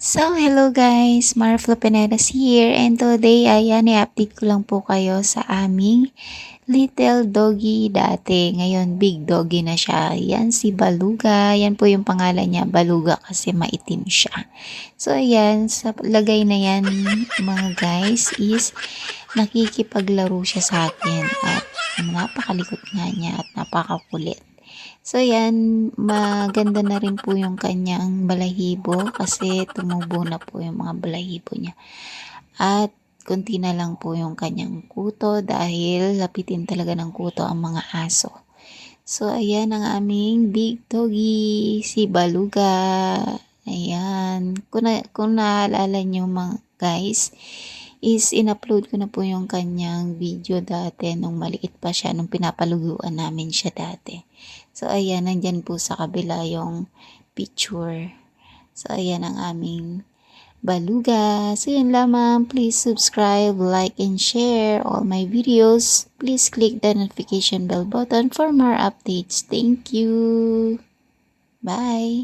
So, hello guys! Marflo Penedas here and today, ayan, i-update ko lang po kayo sa aming little doggy dati. Ngayon, big doggy na siya. Yan si Baluga. Yan po yung pangalan niya, Baluga kasi maitim siya. So, ayan, sa lagay na yan mga guys is nakikipaglaro siya sa akin at napakalikot nga niya at napakakulit. So yan, maganda na rin po yung kanyang balahibo kasi tumubo na po yung mga balahibo niya. At konti na lang po yung kanyang kuto dahil lapitin talaga ng kuto ang mga aso. So ayan ang aming big doggy, si Baluga. Ayan. Kung, na, kung naalala nyo mga guys, is in-upload ko na po yung kanyang video dati nung maliit pa siya, nung pinapaluguan namin siya dati. So, ayan, nandyan po sa kabila yung picture. So, ayan ang aming baluga. So, yun lamang. Please subscribe, like, and share all my videos. Please click the notification bell button for more updates. Thank you. Bye.